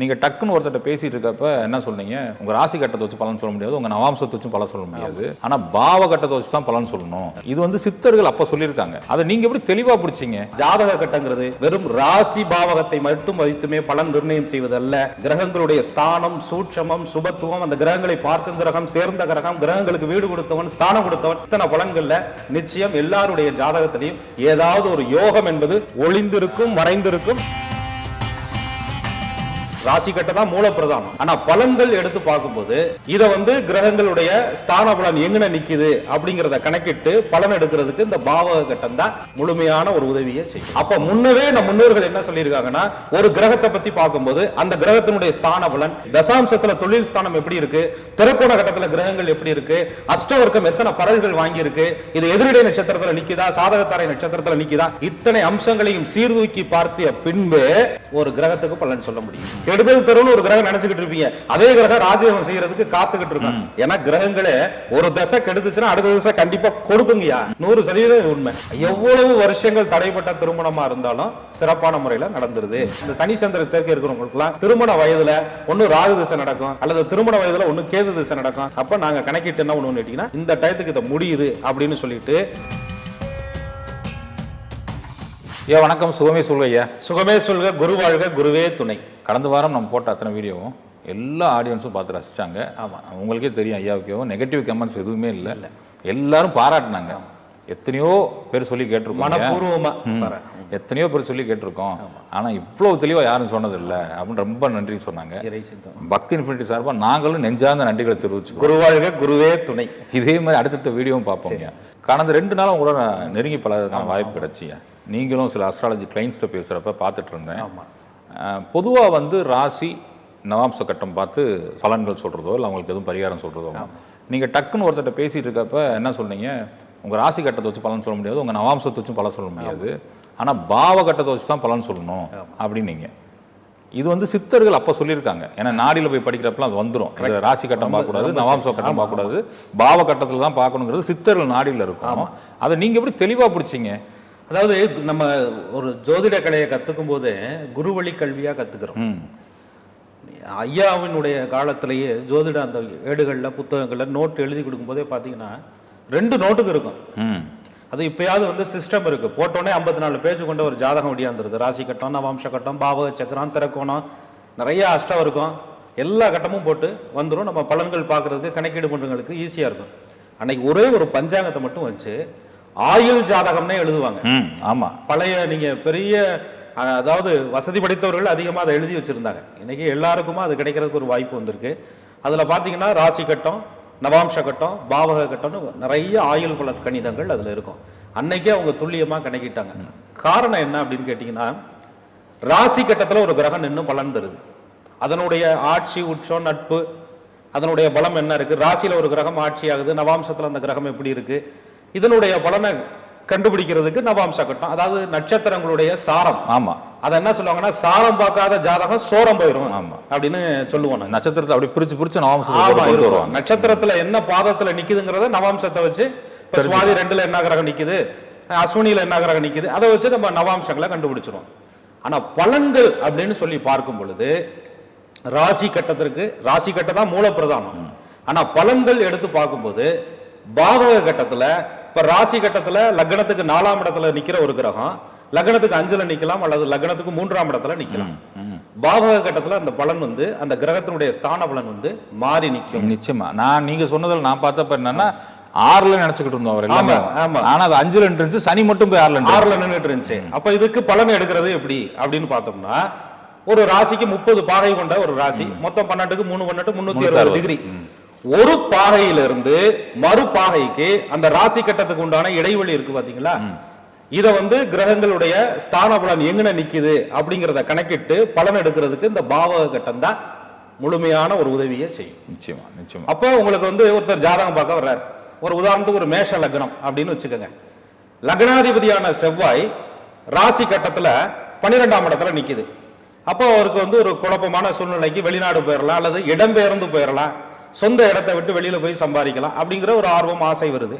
நீங்கள் டக்குன்னு ஒருத்தர்கிட்ட பேசிட்டு இருக்கப்ப என்ன சொன்னீங்க உங்கள் ராசி கட்டத்தை வச்சு பலன் சொல்ல முடியாது உங்கள் நவாம்சத்தை வச்சும் பலன் சொல்ல முடியாது. ஆனால் பாவ கட்டத்தை வச்சு தான் பலன் சொல்லணும். இது வந்து சித்தர்கள் அப்போ சொல்லியிருக்காங்க. அதை நீங்கள் எப்படி தெளிவாக பிடிச்சீங்க ஜாதக கட்டங்கிறது வெறும் ராசி பாவகத்தை மட்டும் வைத்துமே பலன் நிர்ணயம் செய்வதல்ல. கிரகங்களுடைய ஸ்தானம் சூட்சமம் சுபத்துவம் அந்த கிரகங்களை பார்க்கும் கிரகம் சேர்ந்த கிரகம் கிரகங்களுக்கு வீடு கொடுத்தவன் ஸ்தானம் கொடுத்தவன் இத்தனை பலன்களில் நிச்சயம் எல்லாருடைய ஜாதகத்திலையும் ஏதாவது ஒரு யோகம் என்பது ஒளிந்திருக்கும் மறைந்திருக்கும். ராசி கட்ட தான் மூல பிரதானம் ஆனா பலன்கள் எடுத்து பார்க்கும்போது இதை வந்து கிரகங்களுடைய ஸ்தான பலன் எங்கன நிக்குது அப்படிங்கறத கணக்கிட்டு பலன் எடுக்கிறதுக்கு இந்த பாவக கட்டம் தான் முழுமையான ஒரு உதவியை செய்யும். அப்ப முன்னவே நம்ம முன்னோர்கள் என்ன சொல்லியிருக்காங்கன்னா ஒரு கிரகத்தை பத்தி பார்க்கும்போது அந்த கிரகத்தினுடைய ஸ்தான பலன் தசாம்சத்துல தொழில் ஸ்தானம் எப்படி இருக்கு திறக்கோண கட்டத்துல கிரகங்கள் எப்படி இருக்கு அஷ்டவர்க்கம் எத்தனை பரல்கள் வாங்கி இருக்கு இது எதிரிடை நட்சத்திரத்துல நிக்குதா சாதகத்தாரை நட்சத்திரத்துல நிக்குதா இத்தனை அம்சங்களையும் சீர்தூக்கி பார்த்திய பின்பு ஒரு கிரகத்துக்கு பலன் சொல்ல முடியும். கெடுதல் தரும்னு ஒரு கிரகம் நினைச்சுக்கிட்டு இருப்பீங்க. அதே கிரகம் ராஜயோகம் செய்யறதுக்கு காத்துக்கிட்டு இருக்கும் ஏன்னா கிரகங்களே ஒரு தசை கெடுத்துச்சுன்னா அடுத்த தசை கண்டிப்பா கொடுக்குங்கயா நூறு சதவீதம் உண்மை. எவ்வளவு வருஷங்கள் தடைப்பட்ட திருமணமா இருந்தாலும் சிறப்பான முறையில நடந்துருது. இந்த சனி சந்திர சேர்க்கை இருக்கிறவங்களுக்குலாம் திருமண வயதுல ஒண்ணு ராகு திசை நடக்கும். அல்லது திருமண வயதுல ஒண்ணு கேது திசை நடக்கும். அப்ப நாங்க கணக்கிட்டு என்ன ஒண்ணு கேட்டீங்கன்னா இந்த டயத்துக்கு இதை முடியுது அப்படின்னு சொல்லிட்டு ஏன் வணக்கம். சுகமே சொல்லுங்க ஐயா. சுகமே சொல்க குரு வாழ்க குருவே துணை. கடந்த வாரம் நம்ம போட்ட அத்தனை வீடியோவும் எல்லா ஆடியன்ஸும் பார்த்து ரசிச்சாங்க. ஆமா. உங்களுக்கே தெரியும் ஐயாவுக்கேவும் நெகட்டிவ் கமெண்ட்ஸ் எதுவுமே இல்லை. எல்லாரும் பாராட்டினாங்க. எத்தனையோ பேர் சொல்லி கேட்டிருக்கோம் மனப்பூர்வமா ம். வரேன். எத்தனையோ பேர் சொல்லி கேட்டிருக்கோம். ஆனா இவ்வளவு தெளிவா யாரும் சொன்னதில்லை அப்படின்னு ரொம்ப நன்றி சொன்னாங்க. பக்தி இன்ஃபினிட்டி சார்பா நாங்களும் நெஞ்சார்ந்த நன்றிகளை தெரிவிச்சுக்கோம் குரு வாழ்க குருவே துணை. இதே மாதிரி அடுத்தடுத்த வீடியோவும் பார்ப்போங்க கடந்த ரெண்டு நாளும் உங்களோட நெருங்கி பழகிறதுக்கான வாய்ப்பு கிடைச்சிங்க நீங்களும் சில அஸ்ட்ராலஜி கிளைண்ட்ஸ்ட்ட பேசுகிறப்ப பார்த்துட்டு இருந்தேன். ஆமா. பொதுவாக வந்து ராசி நவாம்ச கட்டம் பார்த்து பலன்கள் சொல்கிறதோ இல்லை அவங்களுக்கு எதுவும் பரிகாரம் சொல்கிறதோ நீங்கள் டக்குன்னு ஒருத்தர்ட்ட பேசிட்டு இருக்கப்ப என்ன சொன்னீங்க உங்கள் ராசி கட்டத்தை வச்சு பலன் சொல்ல முடியாது உங்கள் நவாம்சத்தை வச்சும் பலன் சொல்ல முடியாது. ஆனால் பாவ கட்டத்தை வச்சு தான் பலன் சொல்லணும் அப்படின்னீங்க. இது வந்து சித்தர்கள் அப்போ சொல்லியிருக்காங்க. ஏன்னா நாடியில் போய் படிக்கிறப்பலாம் அது வந்துடும் ராசி கட்டம் பார்க்கக்கூடாது நவாம்ச கட்டம் பார்க்கக்கூடாது. பாவ கட்டத்தில் தான் பார்க்கணுங்கிறது சித்தர்கள் நாடியில் இருக்கும். அதை நீங்கள் எப்படி தெளிவாக பிடிச்சிங்க? அதாவது நம்ம ஒரு ஜோதிட கலையை கத்துக்கும் போது குரு வழி கல்வியா கத்துக்கிறோம். ம். ஐயாவினுடைய காலத்திலேயே ஜோதிட அந்த ஏடுகள்ல புத்தகங்கள்ல நோட் எழுதி கொடுக்கும் போதே பாத்தீங்கன்னா ரெண்டு நோட்டுக்கு இருக்கும். அது இப்பயாவது வந்து சிஸ்டம் இருக்கு. போட்டோன்னே ஐம்பத்தி நாலு பேஜ் கொண்ட ஒரு ஜாதகம் ஒடியாந்துருது ராசி கட்டம் நவாம்ச கட்டம் பாவக சக்கரம் திறக்கோணம் நிறைய அஷ்டம் இருக்கும். எல்லா கட்டமும் போட்டு வந்துடும் நம்ம பலன்கள் பார்க்கறதுக்கு கணக்கீடு பண்றவங்களுக்கு ஈஸியா இருக்கும். அன்னைக்கு ஒரே ஒரு பஞ்சாங்கத்தை மட்டும் வச்சு ஆயுள் ஜாதகம்னே எழுதுவாங்க. ம் ஆமாம் பழைய நீங்க பெரிய அதாவது வசதி படைத்தவர்கள் அதிகமாக அதை எழுதி வச்சிருந்தாங்க. இன்னைக்கு எல்லாருக்குமா அது கிடைக்கிறதுக்கு ஒரு வாய்ப்பு வந்திருக்கு. அதுல பாத்தீங்கன்னா ராசி கட்டம் நவாம்ச கட்டம் பாவக கட்டம்னு நிறைய ஆயுள் பல கணிதங்கள் அதுல இருக்கும். அன்னைக்கே அவங்க துல்லியமா கணக்கிட்டாங்க. காரணம் என்ன அப்படின்னு கேட்டீங்கன்னா ராசி கட்டத்துல ஒரு கிரகம் நின்று பலன் தருது. அதனுடைய ஆட்சி உச்சம் நட்பு அதனுடைய பலம் என்ன இருக்கு? ராசியில ஒரு கிரகம் ஆட்சி ஆகுது. நவாம்சத்துல அந்த கிரகம் எப்படி இருக்கு? இதனுடைய பலனை கண்டுபிடிக்கிறதுக்கு நவாம்ச கட்டம். அதாவது நட்சத்திரங்களுடைய சாரம். ஆமாம் அதை என்ன சொல்லுவாங்கன்னா சாரம் பார்க்காத ஜாதகம் சோரம் போயிடும் ஆமா. அப்படின்னு சொல்லுவோம். நட்சத்திரத்தை அப்படி பிரிச்சு பிரிச்சு ஆமா. வருவாங்க. நட்சத்திரத்துல என்ன பாதத்துல நிக்குதுங்கிறத நவாம்சத்தை வச்சு இப்ப சுவாதி ரெண்டுல என்ன கிரகம் நிக்குது? அஸ்வினியில என்ன கிரகம் நிக்குது? அதை வச்சு நம்ம நவாம்சங்களை கண்டுபிடிச்சிரும் ஆனா பலன்கள் அப்படின்னு சொல்லி பார்க்கும் பொழுது ராசி கட்டத்திற்கு ராசி கட்டம் தான் மூல பிரதானம் ஆனா பலன்கள் எடுத்து பார்க்கும்போது பாவக கட்டத்துல இப்ப ராசி கட்டத்துல லக்னத்துக்கு நாலாம் இடத்துல நிக்கிற ஒரு கிரகம் லக்னத்துக்கு அஞ்சுல நிக்கலாம் அல்லது லக்னத்துக்கு மூன்றாம் இடத்துல நிக்கலாம். பாவக கட்டத்துல அந்த பலன் வந்து அந்த கிரகத்தினுடைய ஸ்தான பலன் வந்து மாறி நிக்கும். நிச்சயமா. நான் நீங்க சொன்னதுல நான் பார்த்தப்ப என்னன்னா ஆறுல நினைச்சுக்கிட்டு இருந்தோம் அவர் ஆமா, ஆமா. ஆனா அது அஞ்சுல இருந்துச்சு சனி மட்டும் போய் ஆறுல. ஆறுல நின்றுட்டு இருந்துச்சு. அப்ப இதுக்கு பலன் எடுக்கிறது எப்படி அப்படின்னு பார்த்தோம்னா ஒரு ராசிக்கு முப்பது பாகை கொண்ட ஒரு ராசி. மொத்தம் பன்னெண்டுக்கு மூணு பன்னெண்டு முன்னூத்தி அறுபது டிகிரி. ஒரு பாகையிலிருந்து மறு பாகைக்கு அந்த ராசி கட்டத்துக்கு உண்டான இடைவெளி இருக்கு பாத்தீங்களா? இத வந்து கிரகங்களுடைய ஸ்தான பலன் எங்கன நிக்குது அப்படிங்கறத கணக்கிட்டு பலன் எடுக்கிறதுக்கு இந்த பாவக கட்டம் தான் முழுமையான ஒரு உதவியை செய்யும். நிச்சயமா நிச்சயமா. அப்போ உங்களுக்கு வந்து ஒருத்தர் ஜாதகம் பார்க்க வர்றார். ஒரு உதாரணத்துக்கு ஒரு மேஷ லக்னம் அப்படின்னு வச்சுக்கோங்க. லக்னாதிபதியான செவ்வாய் ராசி கட்டத்துல பன்னிரெண்டாம் இடத்துல நிக்குது. அப்போ அவருக்கு வந்து ஒரு குழப்பமான சூழ்நிலைக்கு வெளிநாடு போயிடலாம் அல்லது இடம்பெயர்ந்து போயிடலாம் சொந்த இடத்தை விட்டு வெளியில போய் சம்பாதிக்கலாம் அப்படிங்கிற ஒரு ஆர்வம் ஆசை வருது.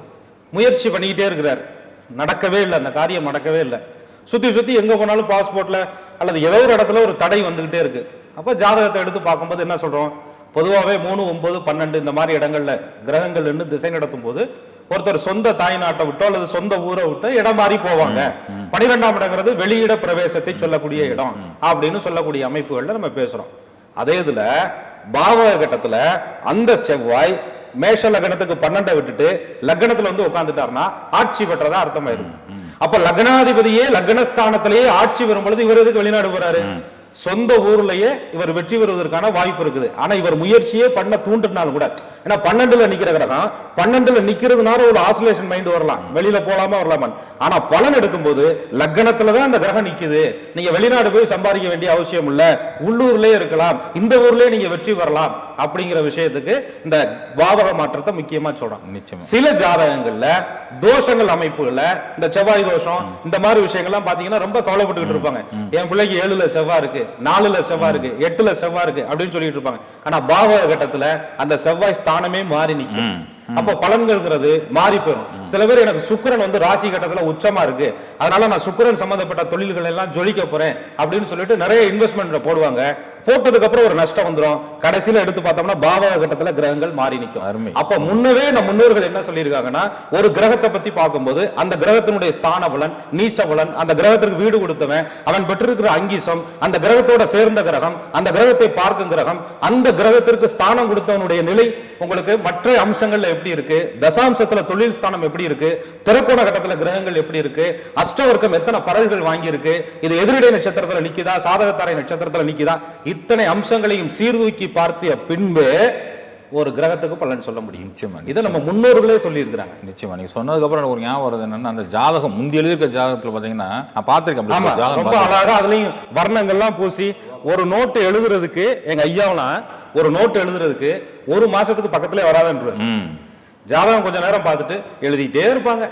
முயற்சி பண்ணிக்கிட்டே இருக்கிறார். நடக்கவே இல்லை அந்த காரியம் நடக்கவே இல்லை. சுத்தி சுத்தி எங்க போனாலும் பாஸ்போர்ட்ல அல்லது ஏதோ ஒரு இடத்துல ஒரு தடை வந்துகிட்டே இருக்கு. அப்ப ஜாதகத்தை எடுத்து பார்க்கும்போது என்ன சொல்றோம்? பொதுவாகவே மூணு ஒன்பது பன்னெண்டு இந்த மாதிரி இடங்கள்ல கிரகங்கள் நின்று திசை நடத்தும் போது ஒருத்தர் சொந்த தாய் நாட்டை விட்டோ அல்லது சொந்த ஊரை விட்டோ இடம் மாறி போவாங்க. பனிரெண்டாம் இடங்கிறது வெளியிட பிரவேசத்தை சொல்லக்கூடிய இடம் அப்படின்னு சொல்லக்கூடிய அமைப்புகள்ல நம்ம பேசுறோம். அதே இதுல பாவக கட்டத்துல அந்த செவ்வாய் மேஷ லக்னத்துக்கு பன்னெண்டை விட்டுட்டு லக்னத்துல வந்து உட்கார்ந்துட்டாருன்னா ஆட்சி பெற்றதா அர்த்தமாயிருது அப்ப லக்னாதிபதியே லக்னஸ்தானத்திலேயே ஆட்சி வரும் பொழுது இவர் எதுக்கு வெளிநாடு போறாரு? சொந்த ஊர்லயே இவர் வெற்றி பெறுவதற்கான வாய்ப்பு இருக்குது. ஆனா இவர் முயற்சியே பண்ண தூண்டுனாலும் கூட ஏன்னா பன்னெண்டுல நிக்கிற கிரகம் பன்னெண்டுல நிக்கிறதுனால ஒரு ஆசோலேஷன் மைண்ட் வரலாம். வெளியில போலாமா வரலாமா ஆனா பலன் எடுக்கும்போது லக்னத்துலதான் அந்த கிரகம் நிக்குது. நீங்க வெளிநாடு போய் சம்பாதிக்க வேண்டிய அவசியம் இல்ல. உள்ளூர்லயே இருக்கலாம். இந்த ஊர்லயே நீங்க வெற்றி பெறலாம். அப்படிங்கிற விஷயத்துக்கு இந்த பாவக மாற்றத்தை முக்கியமா சொல்றோம் நிச்சயமா. சில ஜாதகங்கள்ல தோஷங்கள் அமைப்புகள்ல இந்த செவ்வாய் தோஷம் இந்த மாதிரி விஷயங்கள்லாம் பாத்தீங்கன்னா ரொம்ப கவலைப்பட்டுக்கிட்டு இருப்பாங்க. என் பிள்ளைக்கு ஏழுல செவ்வாய் இருக்கு நாலுல செவ்வாய் இருக்கு எட்டுல செவ்வாய் இருக்கு அப்படின்னு சொல்லிட்டு இருப்பாங்க. ஆனா பாவக கட்டத்துல அந்த செவ்வாய் ஸ்தானமே மாறி நிக்கும். அப்போ பலன்கள்ங்கிறது மாறி போயிடும் சில பேர் எனக்கு சுக்கிரன் வந்து ராசி கட்டத்துல உச்சமா இருக்கு. அதனால நான் சுக்கிரன் சம்பந்தப்பட்ட தொழில்கள் எல்லாம் ஜொலிக்க போறேன் அப்படின்னு சொல்லிட்டு நிறைய இன்வெஸ்ட்மெண்ட் போடுவாங்க. போட்டதுக்கு அப்புறம் ஒரு நஷ்டம் வந்துரும். கடைசியில எடுத்து பார்த்தோம்னா பாவக கட்டத்துல கிரகங்கள் மாறி நிக்கும். அருமை. அப்ப முன்னவே நம்ம முன்னோர்கள் என்ன சொல்லியிருக்காங்கன்னா ஒரு கிரகத்தை பத்தி பார்க்கும்போது அந்த கிரகத்தினுடைய ஸ்தான பலன் நீச பலன் அந்த கிரகத்திற்கு வீடு கொடுத்தவன் அவன் பெற்றிருக்கிற அங்கீசம் அந்த கிரகத்தோட சேர்ந்த கிரகம் அந்த கிரகத்தை பார்க்கும் கிரகம் அந்த கிரகத்திற்கு ஸ்தானம் கொடுத்தவனுடைய நிலை உங்களுக்கு மற்ற அம்சங்கள்ல எப்படி இருக்கு? தசாம்சத்துல தொழில் ஸ்தானம் எப்படி இருக்கு? திறக்கோண கட்டத்துல கிரகங்கள் எப்படி இருக்கு? அஷ்டவர்க்கம் எத்தனை பரல்கள் வாங்கி இருக்கு இது எதிரிடை நட்சத்திரத்துல நிக்குதா? சாதகத்தாரை நட்சத்திரத்துல நிக்குதா? இத்தனை அம்சங்களையும் சீர்தூக்கி பார்த்திய பின்பு ஒரு கிரகத்துக்கு பலன் சொல்ல முடியும். நிச்சயமா இதை நம்ம முன்னோர்களே சொல்லி இருக்கிறாங்க நிச்சயமா நீங்க சொன்னதுக்கு அப்புறம் எனக்கு ஒரு ஞாபகம் வருது என்னன்னா அந்த ஜாதகம் முந்தி எழுதியிருக்க ஜாதகத்துல பாத்தீங்கன்னா நான் பார்த்திருக்கேன் ரொம்ப பார்த்திருக்கேன். அழகா அதுலயும் வர்ணங்கள்லாம் பூசி ஒரு நோட்டு எழுதுறதுக்கு எங்க ஐயாவெல்லாம் ஒரு நோட்டு எழுதுறதுக்கு ஒரு மாசத்துக்கு பக்கத்துல வராதுன்ற ம். ஜாதகம் கொஞ்ச நேரம் பார்த்துட்டு எழுதிட்டே இருப்பாங்க.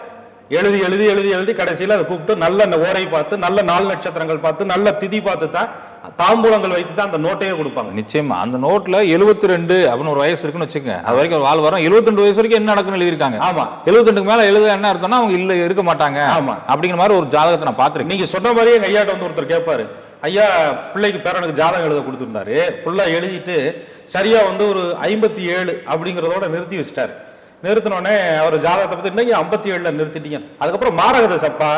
எழுதி எழுதி எழுதி எழுதி கடைசியில அதை கூப்பிட்டு நல்ல அந்த ஓரை பார்த்து நல்ல நாள் நட்சத்திரங்கள் பார்த்து நல்ல திதி பார்த்து தான் தாம்பூலங்கள் வைத்து தான் அந்த நோட்டையே கொடுப்பாங்க. நிச்சயமா. அந்த நோட்ல 72 ரெண்டு அப்படின்னு ஒரு வயசு இருக்குன்னு வச்சுக்கோங்க. அது வரைக்கும் ஒரு வாழ் வரும் 72 வயசு வரைக்கும் என்ன நடக்குன்னு எழுதியிருக்காங்க. ஆமா. 72 மேல எழுத என்ன அர்த்தம்னா அவங்க இல்ல இருக்க மாட்டாங்க. ஆமா. அப்படிங்கிற மாதிரி ஒரு ஜாதகத்தை நான் பார்த்திருக்கேன். நீங்க சொன்ன மாதிரியே எங்க ஐயாட்ட வந்து ஒருத்தர் கேட்பாரு ஐயா பிள்ளைக்கு பேரனுக்கு ஜாதகம் எழுத கொடுத்துருந்தாரு. ஃபுல்லா எழுதிட்டு சரியா வந்து ஒரு ஐம்பத்தி ஏழு அப்படிங்கிறதோட நிறுத்தி வச்சிட்டாரு. நிறுத்தினோடனே அவர் ஜாதகத்தை பத்தி இன்னைக்கு ஐம்பத்தி ஏழுல நிறுத்திட்டீங்க அதுக்கப்புறம் மாரக தசப்பா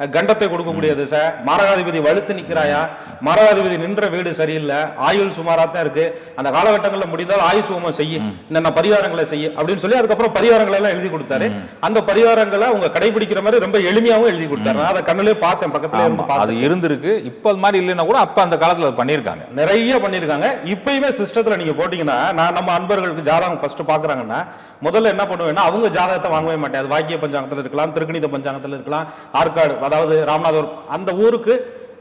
கண்டத்தை கொடுக்கக்கூடிய திசை மாரகாதிபதி வலுத்து நிக்கிறாயா மாரகாதிபதி நின்ற வீடு சரியில்லை. ஆயுள் சுமாரா தான் இருக்கு. அந்த காலகட்டங்கள்ல முடிந்தால் ஆயுள் சுகமம் செய்ய. இந்த பரிகாரங்களை செய்ய. அப்படின்னு சொல்லி அதுக்கப்புறம் பரிகாரங்களை எல்லாம் எழுதி கொடுத்தாரு. அந்த பரிகாரங்களை அவங்க கடைபிடிக்கிற மாதிரி ரொம்ப எளிமையாவும் எழுதி கொடுத்தாரு. நான் அதை கண்ணுலயே பார்த்தேன் பக்கத்துல இருந்து அது இருந்திருக்கு. இப்ப அது மாதிரி இல்லைன்னா கூட அப்ப அந்த காலத்துல பண்ணியிருக்காங்க. நிறைய பண்ணிருக்காங்க இப்பயுமே சிஸ்டத்துல நீங்க போட்டீங்கன்னா நான் நம்ம அன்பர்களுக்கு ஜாதகம் ஃபர்ஸ்ட் பாக்குறாங்கன்னா முதல்ல என்ன பண்ணுவேன்னா அவங்க ஜாதகத்தை வாங்கவே மாட்டேன். அது வாக்கிய பஞ்சாங்கத்தில் இருக்கலாம் திருக்கணித பஞ்சாங்கத்தில் இருக்கலாம் ஆற்காடு அதாவது ராமநாதபுரம் அந்த ஊருக்கு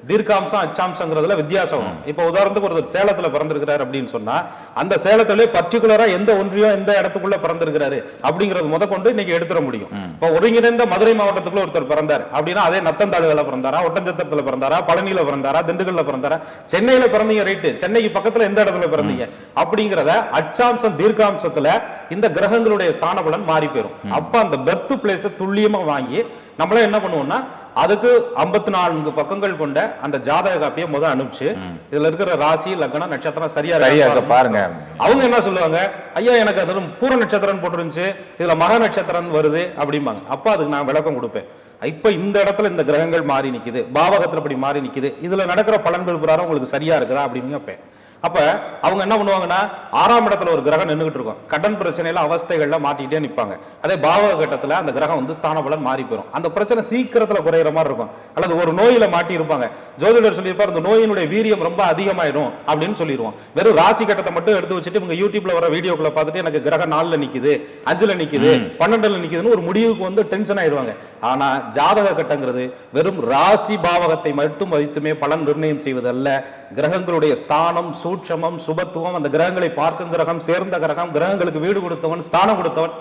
தீர்க்காம்சம் அச்சாம்சங்கிறதுல வித்தியாசம். இப்போ உதாரணத்துக்கு ஒருத்தர் சேலத்துல பிறந்திருக்கிறாரு அப்படின்னு சொன்னா அந்த சேலத்திலே பர்டிகுலரா எந்த ஒன்றியம் எந்த இடத்துக்குள்ள பிறந்திருக்கிறாரு அப்படிங்கறது முத கொண்டு இன்னைக்கு எடுத்துட முடியும். இப்போ ஒருங்கிணைந்த மதுரை மாவட்டத்துக்குள்ள ஒருத்தர் பிறந்தார். அப்படின்னா அதே நத்தந்தாளுகளை பிறந்தாரா ஒட்டஞ்சத்திரத்துல பிறந்தாரா பழனியில பிறந்தாரா திண்டுக்கல்ல பிறந்தாரா சென்னையில பிறந்தீங்க ரைட்டு சென்னைக்கு பக்கத்துல எந்த இடத்துல பிறந்தீங்க? அப்படிங்கறத அச்சாம்சம் தீர்க்காம்சத்துல இந்த கிரகங்களுடைய ஸ்தான பலன் மாறி போயிரும். அப்ப அந்த பெர்த் பிளேஸ துல்லியமா வாங்கி நம்மள என்ன பண்ணுவோம்னா அதுக்கு ஐம்பத்தி நான்கு பக்கங்கள் கொண்ட அந்த ஜாதக காப்பியை முத அனுப்பிச்சு இதுல இருக்கிற ராசி லக்னம் நட்சத்திரம் சரியா சரியா பாருங்க. அவங்க என்ன சொல்லுவாங்க? ஐயா எனக்கு அதுல பூர நட்சத்திரம் போட்டுருந்துச்சு. இதுல மக நட்சத்திரம் வருது. அப்படிம்பாங்க. அப்ப அதுக்கு நான் விளக்கம் கொடுப்பேன். இப்ப இந்த இடத்துல இந்த கிரகங்கள் மாறி நிக்குது. பாவகத்துல இப்படி மாறி நிக்குது. இதுல நடக்கிற பலன்கள் பிரகாரம் உங்களுக்கு சரியா இருக்குதா அப்படின்னு கேட்பேன். அப்ப அவங்க என்ன பண்ணுவாங்கன்னா ஆறாம் இடத்துல ஒரு கிரகம் நின்றுகிட்டு இருக்கும். கடன் பிரச்சனையில அவஸ்தைகள்ல மாட்டிக்கிட்டே நிப்பாங்க. அதே பாவக கட்டத்துல அந்த கிரகம் வந்து ஸ்தான பலன் மாறி போயிடும் அந்த பிரச்சனை சீக்கிரத்துல குறையிற மாதிரி இருக்கும். அல்லது ஒரு நோயில மாட்டி இருப்பாங்க. ஜோதிடர் சொல்லியிருப்பார் இந்த நோயினுடைய வீரியம் ரொம்ப அதிகமாயிடும் அப்படின்னு சொல்லிடுவோம் வெறும் ராசி கட்டத்தை மட்டும் எடுத்து வச்சுட்டு இவங்க யூடியூப்ல வர வீடியோக்குள்ள பார்த்துட்டு எனக்கு கிரகம் நாலுல நிக்குது அஞ்சுல நிக்குது பன்னெண்டுல நிக்குதுன்னு ஒரு முடிவுக்கு வந்து டென்ஷன் ஆயிடுவாங்க. ஆனால் ஜாதக கட்டங்கிறது வெறும் ராசி பாவகத்தை மட்டும் வைத்துமே பலன் நிர்ணயம் செய்வதல்ல. கிரகங்களுடைய ஸ்தானம் சூட்சமம் சுபத்துவம் அந்த கிரகங்களை பார்க்கும் கிரகம் சேர்ந்த கிரகம் கிரகங்களுக்கு வீடு கொடுத்தவன் ஸ்தானம் கொடுத்தவன்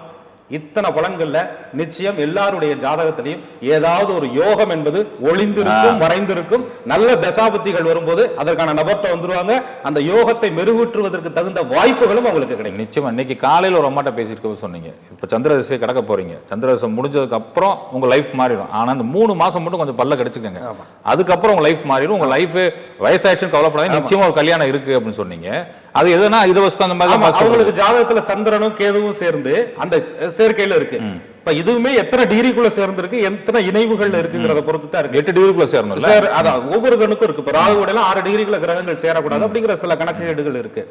இத்தனை பலன்கள்ல நிச்சயம் எல்லாருடைய ஜாதகத்திலையும் ஏதாவது ஒரு யோகம் என்பது ஒளிந்திருக்கும் மறைந்திருக்கும். நல்ல தசாபுத்திகள் வரும்போது அதற்கான நபர்கிட்ட வந்துருவாங்க. அந்த யோகத்தை மெருகூற்றுவதற்கு தகுந்த வாய்ப்புகளும் அவங்களுக்கு கிடைக்கும். நிச்சயமா இன்னைக்கு காலையில ஒரு அம்மாட்ட பேசிட்டு சொன்னீங்க. இப்ப சந்திரதசை கடக்க போறீங்க. சந்திரதசை முடிஞ்சதுக்கு அப்புறம் உங்க லைஃப் மாறிடும். ஆனா அந்த மூணு மாசம் மட்டும் கொஞ்சம் பல்ல கிடைச்சுக்கோங்க. அதுக்கப்புறம் உங்க லைஃப் மாறிடும். உங்க லைஃப் வயசாயிடுச்சுன்னு கவலைப்படாத நிச்சயமா ஒரு கல்யாணம் இருக்கு அப்படின்னு சொன்னீங்க. அது எதுனா இது வருஷம் அந்த மாதிரி. அவங்களுக்கு ஜாதகத்துல சந்திரனும் கேதுவும் சேர்ந்து அந்த சேர்க்கையில இருக்கு. இப்ப இதுவுமே எத்தனை டிகிரிக்குள்ள சேர்ந்திருக்கு எத்தனை இணைவுகள் இருக்குங்கிறத பொறுத்து தான் இருக்கு. எட்டு டிகிரிக்குள்ள சேரணும்ல? சார் அதான் ஒவ்வொரு கணுக்கும் இருக்கு. இப்ப ராகுவோட ஆறு டிகிரிக்குள்ள கிரகங்கள் சேரக்கூடாது அப்படிங்கிற சில கணக்கீடுகள் இருக்கு.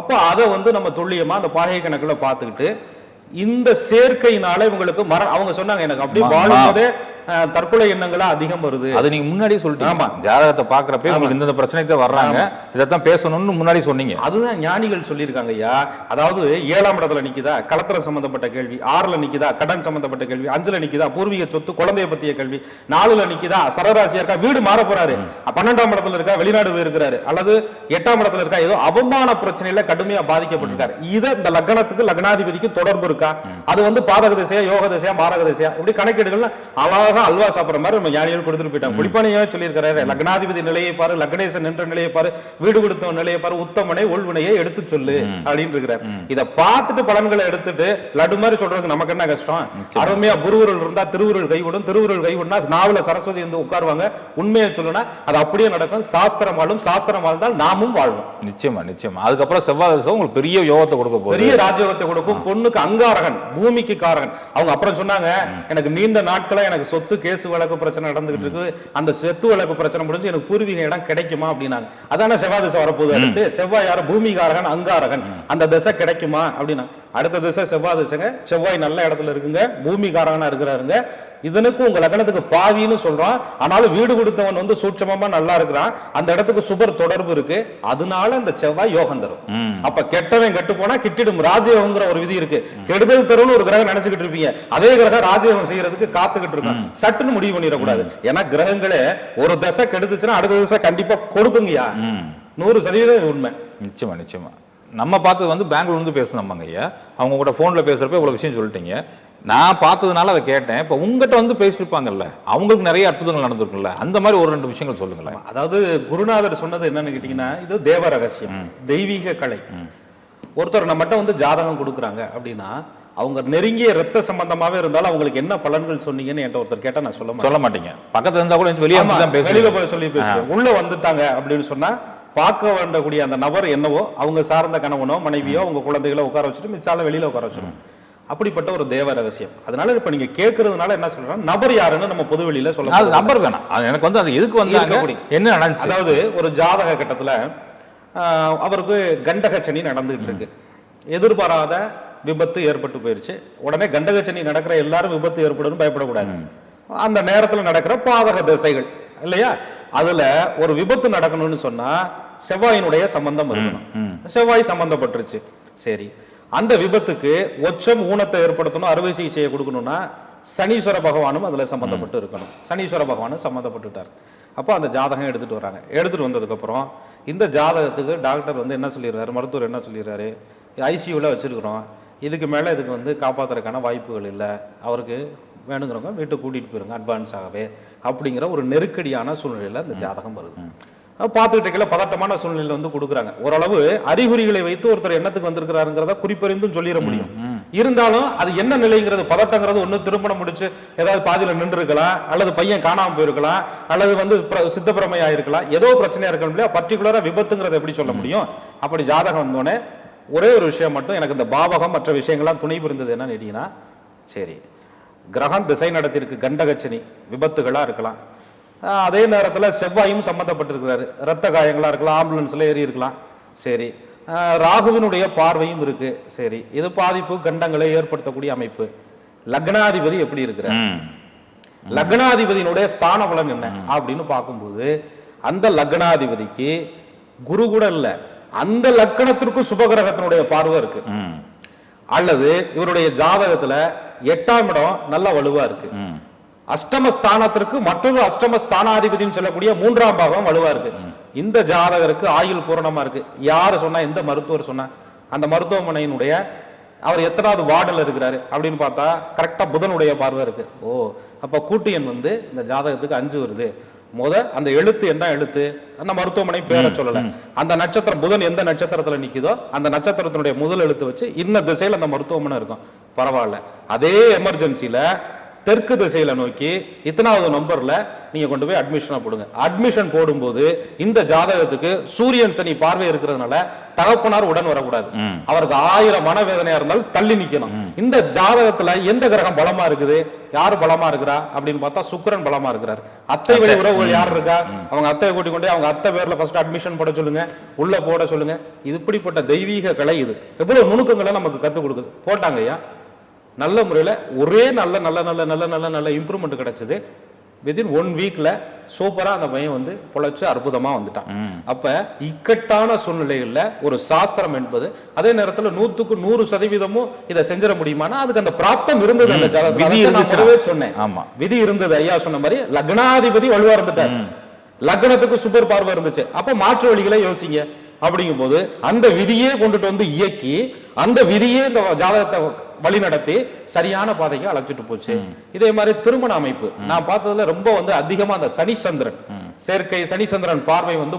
அப்போ அதை வந்து நம்ம துல்லியமா அந்த பாகை கணக்குல பார்த்துக்கிட்டு இந்த சேர்க்கையினால இவங்களுக்கு மர அவங்க சொன்னாங்க எனக்கு அப்படியே வாழும்போதே தற்கொலை எண்ணங்களா அதிகம் வருது. அது நீங்க முன்னாடியே சொல்லிட்டீங்க. ஆமா. ஜாதகத்தை பாக்குறப்ப உங்களுக்கு இந்த பிரச்சனை தான் வர்றாங்க இதைத்தான் பேசணும்னு முன்னாடி சொன்னீங்க. அதுதான் ஞானிகள் சொல்லியிருக்காங்க ஐயா. அதாவது ஏழாம் இடத்துல நிக்குதா? கலத்திரம் சம்பந்தப்பட்ட கேள்வி. ஆறுல நிக்குதா? கடன் சம்பந்தப்பட்ட கேள்வி. அஞ்சுல நிக்குதா? பூர்வீக சொத்து குழந்தைய பத்திய கேள்வி. நாலுல நிக்குதா? சரராசியா இருக்கா வீடு மாற போறாரு. பன்னெண்டாம் இடத்துல இருக்கா வெளிநாடு போயிருக்கிறாரு அல்லது எட்டாம் இடத்துல இருக்கா ஏதோ அவமான பிரச்சனையில கடுமையா பாதிக்கப்பட்டிருக்காரு. இத இந்த லக்னத்துக்கு லக்னாதிபதிக்கு தொடர்பு இருக்கா? அது வந்து பாதக திசையா யோக திசையா மாரக திசையா? இப்படி கணக்கீடுகள் அழகா அல்வா சாப்பிடுற மாதிரி நம்ம ஞானிகள் கொடுத்துட்டு போயிட்டாங்க. குடிப்பானையே சொல்லியிருக்காரு லக்னாதிபதி நிலையை பாரு லக்னேசன் நின்ற நிலையை பாரு வீடு கொடுத்தவன் நிலையை பாரு உத்தமனை உள்வினையை எடுத்து சொல்லு அப்படின்னு இருக்கிறார் இத பார்த்துட்டு பலன்களை எடுத்துட்டு லட்டு மாதிரி சொல்றதுக்கு நமக்கு என்ன கஷ்டம்? அருமையா குருவுருள் இருந்தா திருவுருள் கைவிடும் திருவுருள் கைவிடுனா நாவல சரஸ்வதி வந்து உட்காருவாங்க. உண்மையை சொல்லுனா அது அப்படியே நடக்கும். சாஸ்திரம் வாழும் சாஸ்திரம் வாழ்ந்தால் நாமும் வாழ்வோம். நிச்சயமா நிச்சயமா. அதுக்கப்புறம் செவ்வாய் தசை உங்களுக்கு பெரிய யோகத்தை கொடுக்க போகுது. பெரிய ராஜ்யோகத்தை கொடுக்கும். பொண்ணுக்கு அங்காரகன் பூமிக்கு காரகன். அவங்க அப்புறம் சொன்னாங்க எனக்கு நீண்ட நாட்களா எனக்கு சொத்து கேசு வழக்கு பிரச்சனை நடந்துகிட்டு இருக்கு. அந்த சொத்து வழக்கு பிரச்சனை முடிஞ்சு எனக்கு பூர்வீக இடம் கிடைக்குமா அப்படின்னாங்க. அதான செவ்வாய் திசை வரப்போகுது அடுத்து. செவ்வாய் யார? பூமிகாரகன் அங்காரகன். அந்த திசை கிடைக்குமா அப்படின்னா அடுத்த திசை செவ்வாய் திசைங்க. செவ்வாய் நல்ல இடத்துல இருக்குங்க. பூமிகாரகனா இருக்கிறாருங்க. இதனுக்கு உங்க லக்னத்துக்கு பாவின்னு சொல்றான். ஆனாலும் வீடு கொடுத்தவன் வந்து சூட்சமமா நல்லா இருக்கிறான். அந்த இடத்துக்கு சுபர் தொடர்பு இருக்கு. அதனால இந்த செவ்வாய் யோகம் தரும். அப்ப கெட்டவன் கெட்டு போனா கிட்டிடும் ராஜயோகங்கிற ஒரு விதி இருக்கு. கெடுதல் தரும்னு ஒரு கிரகம் நினைச்சுக்கிட்டு இருப்பீங்க. அதே கிரகம் ராஜயோகம் செய்யறதுக்கு காத்துக்கிட்டு இருக்கும் சட்டுன்னு முடிவு பண்ணிடக்கூடாது. ஏன்னா கிரகங்களே ஒரு தசை கெடுத்துச்சுன்னா அடுத்த தசை கண்டிப்பா கொடுக்குங்கய்யா. ம். நூறு சதவீதம் உண்மை. நிச்சயமா நிச்சயமா. நம்ம பார்த்தது வந்து பெங்களூர்ல இருந்து பேசுனோம்ங்க ஐயா. அவங்க கூட ஃபோன்ல பேசுறப்ப இவ்வளவு விஷயம் சொல்லிட்டீங்க. நான் பார்த்ததுனால அதை கேட்டேன். இப்போ உங்ககிட்ட வந்து பேசியிருப்பாங்கல்ல அவங்களுக்கு நிறைய அற்புதங்கள் நடந்திருக்குல்ல அந்த மாதிரி ஒரு ரெண்டு விஷயங்கள் சொல்லுங்களேன். அதாவது குருநாதர் சொன்னது என்னன்னு கேட்டீங்கன்னா இது தேவ ரகசியம் தெய்வீக கலை. ஒருத்தர் நம்மகிட்ட வந்து ஜாதகம் கொடுக்குறாங்க அப்படின்னா அவங்க நெருங்கிய ரத்த சம்பந்தமாவே இருந்தாலும் அவங்களுக்கு என்ன பலன்கள் சொன்னீங்கன்னு என்கிட்ட ஒருத்தர் கேட்டா நான் சொல்ல சொல்ல மாட்டீங்க. பக்கத்துல இருந்தா கூட வெளியே வெளியில போய் சொல்லி பேசுவேன். உள்ள வந்துட்டாங்க அப்படின்னு சொன்னா பார்க்க வேண்டக்கூடிய அந்த நபர் என்னவோ அவங்க சார்ந்த கணவனோ மனைவியோ அவங்க குழந்தைகளை உட்கார வச்சுட்டு மிச்சால வெளியில உட்கார வச்சிடும் அப்படிப்பட்ட ஒரு தேவ ரகசியம். அதனால இப்ப நீங்க கேட்கறதுனால என்ன சொல்றோம் நபர் யாருன்னு நம்ம பொது வெளியில சொல்ல. நம்பர் வேணாம். எனக்கு வந்து அது எதுக்கு வந்தாங்க? இருக்கக்கூடிய. என்ன நடந்துச்சு? அதாவது ஒரு ஜாதக கட்டத்துல அவருக்கு கண்டகச்சனி நடந்துகிட்டு இருக்கு. எதிர்பாராத விபத்து ஏற்பட்டு போயிருச்சு. உடனே கண்டகச்சனி நடக்கிற எல்லாரும் விபத்து ஏற்படும் பயப்படக்கூடாது. அந்த நேரத்துல நடக்கிற பாதக திசைகள் இல்லையா? அதுல ஒரு விபத்து நடக்கணும்னு சொன்னா செவ்வாயினுடைய சம்பந்தம் இருக்கணும். செவ்வாய் சம்பந்தப்பட்டுருச்சு. சரி. அந்த விபத்துக்கு ஒச்சம் ஊனத்தை ஏற்படுத்தணும் அறுவை சிகிச்சையை கொடுக்கணும்னா சனீஸ்வர பகவானும் அதுல சம்பந்தப்பட்டு இருக்கணும். சனீஸ்வர பகவானும் சம்பந்தப்பட்டுட்டார். அப்போ அந்த ஜாதகம் எடுத்துட்டு வராங்க. எடுத்துட்டு வந்ததுக்கு அப்புறம் இந்த ஜாதகத்துக்கு டாக்டர் வந்து என்ன சொல்லிடுறாரு? மருத்துவர் என்ன சொல்லிடுறாரு? ஐசியூவில் வச்சிருக்கிறோம். இதுக்கு மேலே இதுக்கு வந்து காப்பாத்துறதுக்கான வாய்ப்புகள் இல்லை. அவருக்கு வேணுங்கிறவங்க வீட்டுக்கு கூட்டிட்டு போயிருங்க அட்வான்ஸாகவே அப்படிங்கிற ஒரு நெருக்கடியான சூழ்நிலையில அந்த ஜாதகம் வருது. பார்த்துக்கிட்டு இருக்கல பதட்டமான சூழ்நிலையில வந்து கொடுக்குறாங்க. ஓரளவு அறிகுறிகளை வைத்து ஒருத்தர் எண்ணத்துக்கு வந்திருக்கிறாருங்கிறத குறிப்பறிந்தும் சொல்லிட முடியும். இருந்தாலும் அது என்ன நிலைங்கிறது பதட்டங்கிறது ஒண்ணு திருமணம் முடிச்சு ஏதாவது பாதியில நின்று இருக்கலாம் அல்லது பையன் காணாம போயிருக்கலாம் அல்லது வந்து பிர- சித்தப்பிரமையா இருக்கலாம் ஏதோ பிரச்சனையா இருக்கலாம் இல்லையா பர்டிகுலரா விபத்துங்கிறத எப்படி சொல்ல முடியும்? அப்படி ஜாதகம் வந்தோடனே ஒரே ஒரு விஷயம் மட்டும் எனக்கு இந்த பாவகம் மற்ற விஷயங்கள்லாம் துணை புரிந்தது என்னன்னு கேட்டீங்கன்னா சரி கிரகம் திசை நடத்தியிருக்கு கண்டகச்சனி விபத்துகளா இருக்கலாம். அதே நேரத்துல செவ்வாயும் சம்பந்தப்பட்டிருக்கிறாரு. ரத்த காயங்களா இருக்கலாம் ஆம்புலன்ஸ்ல ஏறி இருக்கலாம். சரி. ராகுவினுடைய பார்வையும் இருக்கு. சரி. இது பாதிப்பு கண்டங்களை ஏற்படுத்தக்கூடிய அமைப்பு. லக்னாதிபதி எப்படி இருக்கிறார். லக்னாதிபதியினுடைய ஸ்தான பலன் என்ன? அப்படின்னு பார்க்கும்போது அந்த லக்னாதிபதிக்கு குரு கூட இல்ல. அந்த லக்கணத்திற்கும் சுபகிரகத்தினுடைய பார்வை இருக்கு. அல்லது இவருடைய ஜாதகத்துல எட்டாம் இடம் நல்ல வலுவா இருக்கு. ம். அஷ்டம ஸ்தானத்திற்கு மற்றொரு அஷ்டம ஸ்தானாதிபதினு சொல்லக்கூடிய மூன்றாம் பாகம் வலுவா இருக்கு. இந்த ஜாதகருக்கு ஆயுள் பூரணமா இருக்கு. யாரு சொன்னா எந்த மருத்துவர் சொன்னா அந்த மருத்துவமனையினுடைய அவர் எத்தனாவது வார்டில் இருக்கிறாரு அப்படின்னு பார்த்தா கரெக்டா புதனுடைய பார்வை இருக்கு. ஓ அப்ப கூட்டு எண் வந்து இந்த ஜாதகத்துக்கு அஞ்சு வருது. முத அந்த எழுத்து என்ன எழுத்து? அந்த மருத்துவமனை பேரை சொல்லல. அந்த நட்சத்திரம் புதன் எந்த நட்சத்திரத்துல நிக்குதோ அந்த நட்சத்திரத்தினுடைய முதல் எழுத்து வச்சு இன்ன திசையில அந்த மருத்துவமனை இருக்கும். பரவாயில்ல. அதே எமர்ஜென்சில தெற்கு திசையில நோக்கி இத்தனாவது நம்பர்ல நீங்க கொண்டு போய் அட்மிஷனா போடுங்க. அட்மிஷன் போடும்போது இந்த ஜாதகத்துக்கு சூரியன் சனி பார்வை இருக்கிறதுனால தகப்பனார் உடன் வரக்கூடாது. அவருக்கு ஆயிரம் மனவேதனையா இருந்தாலும் தள்ளி நிக்கணும். இந்த ஜாதகத்துல எந்த கிரகம் பலமா இருக்குது? யாரு பலமா இருக்கிறா? அப்படின்னு பார்த்தா சுக்கிரன் பலமா இருக்கிறார். அத்தை வழி உறவுகள் யார் இருக்கா? அவங்க அத்தையை கூட்டி கொண்டு அவங்க அத்தை பேர்ல ஃபர்ஸ்ட் அட்மிஷன் போட சொல்லுங்க. உள்ள போட சொல்லுங்க. இது இப்படிப்பட்ட தெய்வீக கலை இது. எவ்வளவு நுணுக்கங்களை நமக்கு கத்துக் கொடுக்குது. போட்டாங்க ஐயா. நல்ல முறையில ஒரே நல்ல நல்ல நல்ல நல்ல நல்ல நல்ல இம்ப்ரூவ்மெண்ட் கிடைச்சது. வித்தின் ஒன் வீக்ல சூப்பரா அந்த பையன் வந்து பொழைச்சு அற்புதமா வந்துட்டான். அப்ப இக்கட்டான சூழ்நிலைகள்ல ஒரு சாஸ்திரம் என்பது அதே நேரத்துல நூத்துக்கு நூறு சதவீதமும் இதை செஞ்சிட முடியுமானா அதுக்கு அந்த பிராப்தம் இருந்தது அந்த. விதி. முதவே சொன்னேன். ஆமா. விதி இருந்தது. ஐயா சொன்ன மாதிரி லக்னாதிபதி வலுவா இருந்துட்டார். லக்னத்துக்கு சூப்பர் பார்வை இருந்துச்சு. அப்ப மாற்று வழிகளை யோசிங்க. அப்படிங்கும் போது அந்த விதியே கொண்டுட்டு வந்து இயக்கி அந்த விதியே இந்த ஜாதகத்தை வழி நடத்தி சரியான பாதைக்கு அழைச்சிட்டு போச்சு. இதே மாதிரி திருமண அமைப்பு. நான் பார்த்ததுல ரொம்ப வந்து அதிகமா அந்த சனி சந்திரன் சேர்க்கை சனி சந்திரன் பார்வை வந்து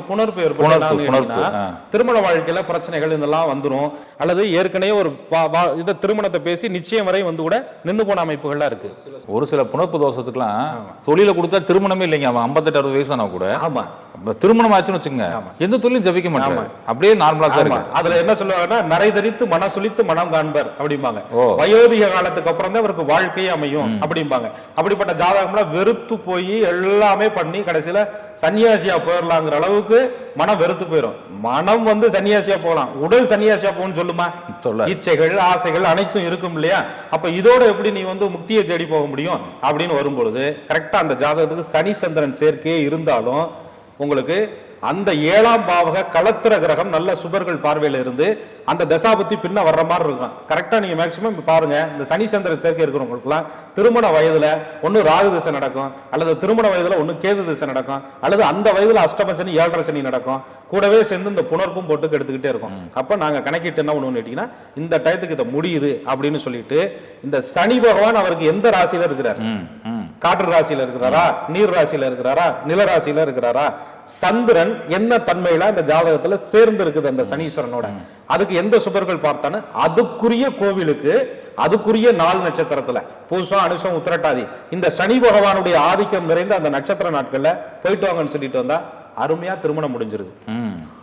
ஆ. திருமண வாழ்க்கையில பிரச்சனைகள் இதெல்லாம் வந்துரும். அல்லது ஏற்கனவே ஒரு இத திருமணத்தை பேசி நிச்சயம் வரை வந்து கூட நின்னு போன அமைப்புகள்லாம் இருக்கு. ஒரு சில புணர்ப்பு தோஷத்துக்குலாம் தொழிலை கொடுத்தா திருமணமே இல்லைங்க. அவன் ஐம்பத்தெட்டு அறுபது வயசானா கூட. ஆமா. திருமணம் ஆச்சுன்னு வச்சுங்க எந்த தொழிலும் ஜபிக்க மாட்டாங்க அப்படியே நார்மலா தான். இருக்கு அதுல என்ன சொல்லுவாங்கன்னா நரை தரித்து மன சுளித்து மனம் காண்பர் அப்படிம்பாங்க. வயோதிக காலத்துக்கு அப்புறம் தான் அவருக்கு வாழ்க்கையே அமையும் அப்படிம்பாங்க. அப்படிப்பட்ட ஜாதகம்லாம் வெறுத்து போய் எல்லாமே பண்ணி கடைசியில சன்னியாசியா போயிடலாங்கிற அளவுக்கு மனம் வெறுத்து போயிடும் மனம் வந்து சன்னியாசியா போகலாம். உடல் சன்னியாசியா போகணும்னு சொல்லுமா? சொல்ல. இச்சைகள் ஆசைகள் அனைத்தும் இருக்கும் இல்லையா? அப்ப இதோட எப்படி நீ வந்து முக்தியை தேடி போக முடியும்? அப்படின்னு வரும்பொழுது கரெக்டா அந்த ஜாதகத்துக்கு சனி சந்திரன் சேர்க்கையே இருந்தாலும் உங்களுக்கு அந்த ஏழாம் பாவக களத்திர கிரகம் நல்ல சுபர்கள் பார்வையில இருந்து அந்த தசாபத்தி பின்ன வர்ற மாதிரி இருக்கும். கரெக்டா நீங்க மேக்சிமம் பாருங்க இந்த சனி சந்திரன் சேர்க்கை இருக்கிறவங்களுக்குலாம் திருமண வயதுல ஒண்ணு ராகு திசை நடக்கும் அல்லது திருமண வயதுல ஒண்ணு கேது திசை நடக்கும் அல்லது அந்த வயதுல அஷ்டம சனி ஏழரை சனி நடக்கும். கூடவே சேர்ந்து இந்த புணர்ப்பும் போட்டு கெடுத்துக்கிட்டே இருக்கும். அப்ப நாங்க கணக்கிட்டு என்ன பண்ணுவோம்னு கேட்டீங்கன்னா இந்த டயத்துக்கு இதை முடியுது அப்படின்னு சொல்லிட்டு இந்த சனி பகவான் அவருக்கு எந்த ராசியில இருக்கிறார்? காற்று ராசியில இருக்கிறாரா? நீர் ராசியில இருக்கிறாரா? நில ராசியில இருக்கிறாரா? சந்திரன் என்ன தன்மையில அந்த ஜாதகத்துல சேர்ந்து இருக்குது அந்த சனீஸ்வரனோட? அதுக்கு எந்த சுபர்கள் பார்த்தானு அதுக்குரிய கோவிலுக்கு அதுக்குரிய நாலு நட்சத்திரத்துல பூசம் அனுசம் உத்திரட்டாதி இந்த சனி பகவானுடைய ஆதிக்கம் நிறைந்த அந்த நட்சத்திர நாட்கள்ல போயிட்டு வாங்கன்னு சொல்லிட்டு வந்தா அருமையா திருமணம் முடிஞ்சிருது.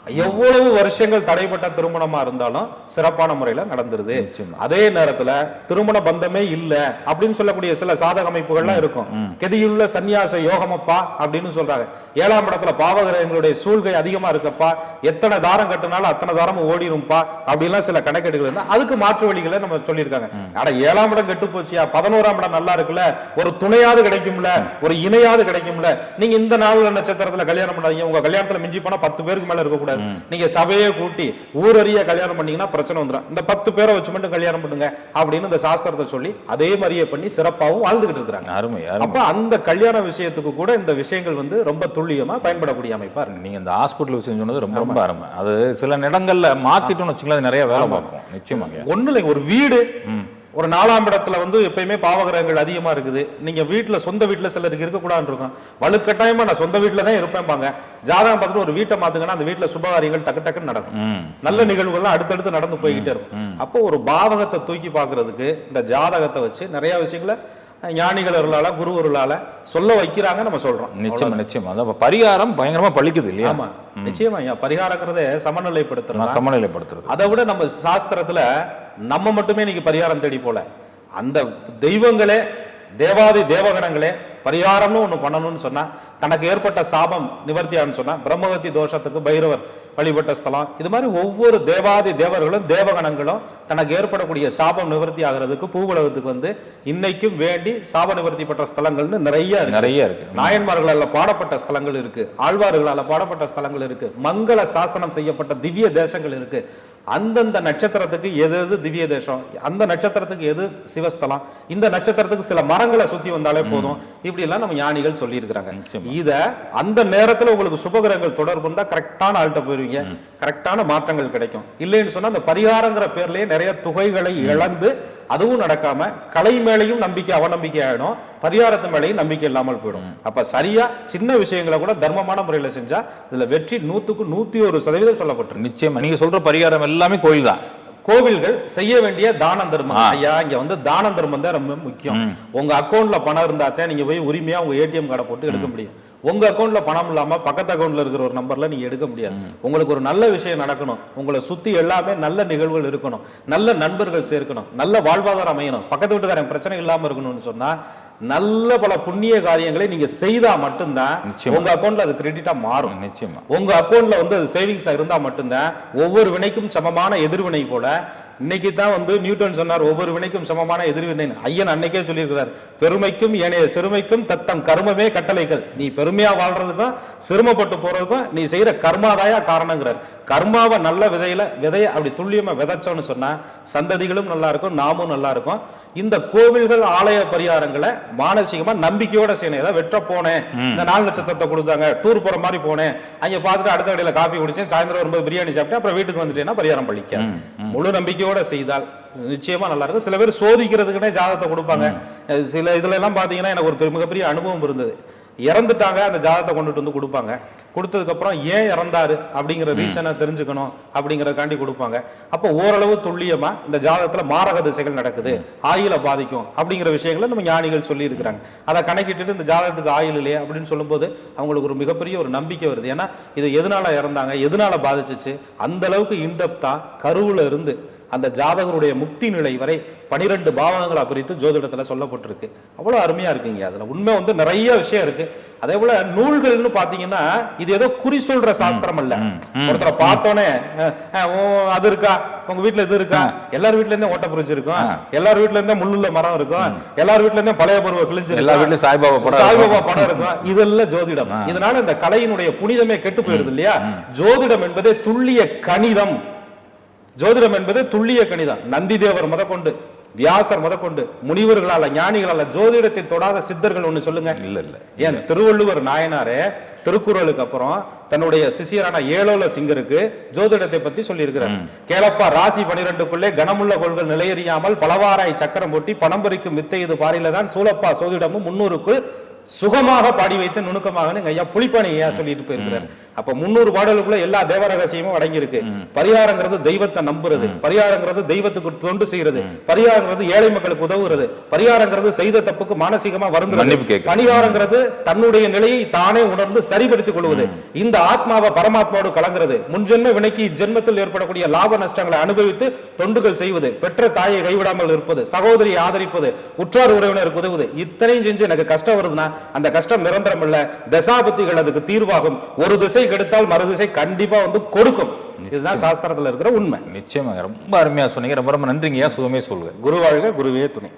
எவ்வளவு வருஷங்கள் தடைப்பட்ட திருமணமா இருந்தாலும் சிறப்பான முறையில நடந்துருது. அதே நேரத்துல திருமண பந்தமே இல்ல அப்படின்னு சொல்லக்கூடிய சில சாதக அமைப்புகள்லாம் இருக்கும். கெதியுள்ள சந்நியாச யோகமப்பா அப்படின்னு சொல்றாங்க. ஏழாம் இடத்துல பாவகிரகங்களுடைய சூழ்கை அதிகமா இருக்கப்பா. எத்தனை தாரம் கட்டினாலும் அத்தனை தாரமும் ஓடிரும்பா அப்படிலாம் சில கணக்கெடுகள் இருந்தா அதுக்கு மாற்று வழிகளை நம்ம சொல்லியிருக்காங்க. ஆனா ஏழாம் இடம் கெட்டு போச்சியா? பதினோராம் இடம் நல்லா இருக்குல்ல? ஒரு துணையாவது கிடைக்கும்ல? ஒரு இணையாவது கிடைக்கும்ல? நீங்க இந்த நாள் நட்சத்திரத்துல கல்யாணம் பண்ணாதீங்க. உங்க கல்யாணத்துல மிஞ்சி போனா பத்து பேருக்கு மேல இருக்கக்கூடாது. நீங்க சபையே கூட்டி ஊரறிய கல்யாணம் பண்ணீங்கன்னா பிரச்சனை வந்துடும் இந்த பத்து பேரை வச்சு மட்டும் கல்யாணம் பண்ணுங்க அப்படின்னு இந்த சாஸ்திரத்தை சொல்லி அதே மாதிரியே பண்ணி சிறப்பாகவும் வாழ்ந்துகிட்டு இருக்கிறாங்க. அருமை அருமை. அப்ப அந்த கல்யாண விஷயத்துக்கு கூட இந்த விஷயங்கள் வந்து ரொம்ப துல்லியமா பயன்படக்கூடிய அமைப்பா இருக்கு. நீங்க இந்த ஹாஸ்பிட்டல் விஷயம் சொன்னது ரொம்ப ரொம்ப அருமை. அது சில இடங்கள்ல மாத்திட்டோம்னு அது நிறைய வேலை பார்க்கும். நிச்சயமாங்க. ஒண்ணு இல்லைங்க ஒரு வீடு. ஒரு நாலாம் இடத்துல வந்து எப்பயுமே பாவகிரகங்கள் அதிகமா இருக்குது. நீங்க வீட்டுல சொந்த வீட்டுல சிலருக்கு இருக்கக்கூடாதுன்னு இருக்கும். வலுக்கட்டாயமா நான் சொந்த வீட்டுல தான் இருப்பேன்பாங்க. ஜாதகம் பார்த்துட்டு ஒரு வீட்டை மாத்துங்கன்னா அந்த வீட்டுல சுபகாரியங்கள் டக்கு டக்குன்னு நடக்கும். நல்ல நிகழ்வுகள்லாம் அடுத்தடுத்து நடந்து போய்கிட்டே இருக்கும். அப்போ ஒரு பாவகத்தை தூக்கி பார்க்கிறதுக்கு இந்த ஜாதகத்தை வச்சு நிறைய விஷயங்களை ஞானிகள் அருளால குரு அருளால சொல்ல வைக்கிறாங்க நம்ம சொல்றோம். நிச்சயமா நிச்சயமா. அதான் பரிகாரம் பயங்கரமா பழிக்குது இல்லையா? ஆமா. நிச்சயமா பரிகாரங்கிறதே சமநிலைப்படுத்துறது? சமநிலைப்படுத்துறது. அதை விட நம்ம சாஸ்திரத்துல நம்ம மட்டுமே இன்னைக்கு பரிகாரம் தேடி போல. அந்த தெய்வங்களே தேவாதி தேவகணங்களே பரிகாரம்னு ஒண்ணு பண்ணணும்னு சொன்னா தனக்கு ஏற்பட்ட சாபம் நிவர்த்தியான்னு சொன்னா பிரம்மகத்தி தோஷத்துக்கு பைரவர் வழிபட்ட ஸ்தலம் இது மாதிரி ஒவ்வொரு தேவாதி தேவர்களும் தேவகணங்களும் தனக்கு ஏற்படக்கூடிய சாபம் நிவர்த்தி ஆகிறதுக்கு பூவுலகத்துக்கு வந்து இன்னைக்கும் வேண்டி சாப நிவர்த்தி பெற்ற ஸ்தலங்கள்னு நிறைய நிறைய இருக்கு. நாயன்மார்களால பாடப்பட்ட ஸ்தலங்கள் இருக்கு. ஆழ்வார்களால பாடப்பட்ட ஸ்தலங்கள் இருக்கு. மங்கள சாசனம் செய்யப்பட்ட திவ்ய தேசங்கள் இருக்கு. அந்தந்த நட்சத்திரத்துக்கு எது எது திவ்ய தேசம் அந்த நட்சத்திரத்துக்கு எது சிவஸ்தலம் இந்த நட்சத்திரத்துக்கு சில மரங்களை சுத்தி வந்தாலே போதும். இப்படி எல்லாம் நம்ம ஞானிகள் சொல்லி இருக்கிறாங்க நிச்சயமா. இத அந்த நேரத்துல உங்களுக்கு சுபகிரகங்கள் தொடர்பு இருந்தா கரெக்டான ஆள்கிட்ட போயிருவீங்க. கரெக்டான மாற்றங்கள் கிடைக்கும். இல்லைன்னு சொன்னா அந்த பரிகாரங்கிற பேர்லயே நிறைய தொகைகளை இழந்து அதுவும் நடக்காம கலை மேலையும் நம்பிக்கை அவநம்பிக்கை ஆயிடும். பரிகாரத்து மேலையும் நம்பிக்கை இல்லாமல் போயிடும். அப்ப சரியா சின்ன விஷயங்களை கூட தர்மமான முறையில செஞ்சா இதுல வெற்றி நூத்துக்கு நூத்தி ஒரு சதவீதம் சொல்லப்பட்டிருக்கு. நிச்சயமா. நீங்க சொல்ற பரிகாரம் எல்லாமே கோயில் தான். கோவில்கள் செய்ய வேண்டிய தான தர்மம். ஐயா இங்க வந்து தான தர்மம் தான் ரொம்ப முக்கியம். உங்க அக்கவுண்ட்ல பணம் இருந்தாத்தான் நீங்க போய் உரிமையா உங்க ஏடிஎம் கார்டை போட்டு எடுக்க முடியும். உங்க அக்கவுண்ட்ல பணம் இல்லாம பக்கத்து அக்கவுண்ட்ல இருக்கிற ஒரு நம்பர்ல நீங்க எடுக்க முடியாது. உங்களுக்கு ஒரு நல்ல விஷயம் நடக்கணும். உங்களை சுத்தி எல்லாமே நல்ல நிகழ்வுகள் இருக்கணும். நல்ல நண்பர்கள் சேர்க்கணும். நல்ல வாழ்வாதாரம் அமையணும். பக்கத்து வீட்டுக்காரன் பிரச்சனை இல்லாம இருக்கணும்னு சொன்னா நல்ல பல புண்ணிய காரியங்களை நீங்க செய்தா மட்டும்தான். உங்க அக்கவுண்ட்ல அது கிரெடிட்டா மாறும். நிச்சயமா. உங்க அக்கவுண்ட்ல வந்து அது சேவிங்ஸா இருந்தா மட்டும்தான் ஒவ்வொரு வினைக்கும் சமமான எதிர்வினை போல இன்னைக்கு தான் வந்து நியூட்டன் சொன்னார் ஒவ்வொரு வினைக்கும் சமமான எதிர்வினை ஐயன் அன்னைக்கே சொல்லியிருக்கிறார் பெருமைக்கும் ஏனைய சிறுமைக்கும் தத்தம் கர்மமே கட்டளைகள். நீ பெருமையா வாழ்றதுக்கும் சிரமப்பட்டு போறதுக்கும் நீ செய்யற கர்மாதாயா காரணங்கிறார். கர்மாவை நல்ல விதையில விதைய அப்படி துல்லியமா விதைச்சோன்னு சொன்னா சந்ததிகளும் நல்லா இருக்கும் நாமும் நல்லா இருக்கும். இந்த கோவில்கள் ஆலய பரிகாரங்களை மானசீகமா நம்பிக்கையோட செய்யணும். ஏதாவது வெட்ட போனேன். இந்த நாலு நட்சத்திரத்தை கொடுத்தாங்க. டூர் போற மாதிரி போனேன். அங்க பார்த்துட்டு அடுத்த கடையில காபி குடிச்சேன். சாயந்தரம் வரும்போது பிரியாணி சாப்பிட்டேன். அப்புறம் வீட்டுக்கு வந்துட்டேன்னா பரிகாரம் பழிக்க. முழு நம்பிக்கையோட செய்தால் நிச்சயமா நல்லா இருக்கும். சில பேர் சோதிக்கிறதுக்குனே ஜாதகத்தை கொடுப்பாங்க. சில இதுல எல்லாம் பாத்தீங்கன்னா எனக்கு ஒரு பெரிய- மிகப்பெரிய அனுபவம் இருந்தது. இறந்துட்டாங்க அந்த ஜாதகத்தை கொண்டுட்டு வந்து கொடுப்பாங்க. கொடுத்ததுக்கு அப்புறம் ஏன் இறந்தாரு அப்படிங்கிற ரீசனை தெரிஞ்சுக்கணும் அப்படிங்கறதுக்காண்டி கொடுப்பாங்க. அப்போ ஓரளவு துல்லியமா இந்த ஜாதகத்துல மாரக திசைகள் நடக்குது. ஆயுள பாதிக்கும் அப்படிங்கிற விஷயங்களை நம்ம ஞானிகள் சொல்லி இருக்கிறாங்க அதை கணக்கிட்டுட்டு இந்த ஜாதகத்துக்கு ஆயுள் இல்லையே அப்படின்னு சொல்லும்போது அவங்களுக்கு ஒரு மிகப்பெரிய ஒரு நம்பிக்கை வருது. ஏன்னா இது எதனால இறந்தாங்க? எதனால பாதிச்சுச்சு? அந்த அளவுக்கு இன்டெப்தா கருவுல இருந்து அந்த ஜாதகருடைய முக்தி நிலை வரை பனிரெண்டு பாவங்களை பிரித்து ஜோதிடத்துல சொல்லப்பட்டிருக்கு. அவ்வளவு அருமையா இருக்குங்க. அதுல உண்மை வந்து நிறைய விஷயம் இருக்கு. அதே போல நூல்கள்னு பாத்தீங்கன்னா இது ஏதோ குறி சொல்ற சாஸ்திரம் அல்ல. ஒருத்தரை பார்த்தோன்னே அது இருக்கா? உங்க வீட்டுல இது இருக்கா? எல்லார் வீட்ல இருந்தே ஓட்ட புரிச்சு இருக்கும் எல்லார் வீட்ல இருந்தே முள்ளுள்ள மரம் இருக்கும். எல்லார் வீட்ல இருந்தே பழைய பருவ கிழிஞ்சு எல்லா வீட்லயும் சாய்பாபா படம் சாய்பாபா படம் இருக்கும். இதெல்லாம் ஜோதிடம். இதனால இந்த கலையினுடைய புனிதமே கெட்டு போயிருது இல்லையா? ஜோதிடம் என்பதே துல்லிய கணிதம். ஜோதிடம் என்பது துல்லிய கணிதம். நந்தி தேவர் முதற்கொண்டு வியாசர் முதற்கொண்டு முனிவர்களால ஞானிகளால ஜோதிடத்தை தொடாத சித்தர்கள் ஒண்ணு சொல்லுங்க. இல்ல இல்ல. ஏன்? திருவள்ளுவர் நாயனாரே திருக்குறளுக்கு அப்புறம் தன்னுடைய சிஷியரான ஏழோல சிங்கருக்கு ஜோதிடத்தை பத்தி சொல்லியிருக்கிறார். கேளப்பா ராசி பனிரெண்டுக்குள்ளே கனமுள்ள கொள்கள் நிலையறியாமல் பலவாராய் சக்கரம் போட்டி பணம் பறிக்கும் வித்தை இது பாரில தான் சூலப்பா சோதிடமும் முன்னூறுக்குள் சுகமாக பாடி வைத்து நுணுக்கமாக ஐயா புலிப்பாணி ஐயா சொல்லிட்டு போயிருக்கிறார். அப்ப முன்னூறு பாடலுக்குள்ள எல்லா தேவ ரகசியமும் அடங்கி இருக்கு பரிகாரங்கிறது தெய்வத்தை நம்புறது. பரிகாரங்கிறது தெய்வத்துக்கு தொண்டு செய்யறது பரிகாரங்கிறது ஏழை மக்களுக்கு உதவுறது. பரிகாரங்கிறது செய்த தப்புக்கு மானசீகமா வருந்துறது. பரிகாரங்கிறது தன்னுடைய நிலையை தானே உணர்ந்து சரிப்படுத்திக் கொள்வது. இந்த ஆத்மாவை பரமாத்மாவோடு கலங்கிறது. முன்ஜென்ம வினைக்கு இஜென்மத்தில் ஏற்படக்கூடிய லாப நஷ்டங்களை அனுபவித்து தொண்டுகள் செய்வது. பெற்ற தாயை கைவிடாமல் இருப்பது. சகோதரியை ஆதரிப்பது. உற்றார் உறவினருக்கு உதவுவது. இத்தனையும் செஞ்சு எனக்கு கஷ்டம் வருதுன்னா அந்த கஷ்டம் நிரந்தரம் இல்ல தசாபத்திகள் அதுக்கு தீர்வாகும். ஒரு திசை கெடுத்தால் மறு திசை கண்டிப்பா வந்து கொடுக்கும். இதுதான் சாஸ்திரத்துல இருக்கிற உண்மை. நிச்சயமா ரொம்ப அருமையா சொன்னீங்க. ரொம்ப ரொம்ப நன்றிங்கய்யா. சுகமே சொல்லுங்க குருவாழ்க குருவே துணை.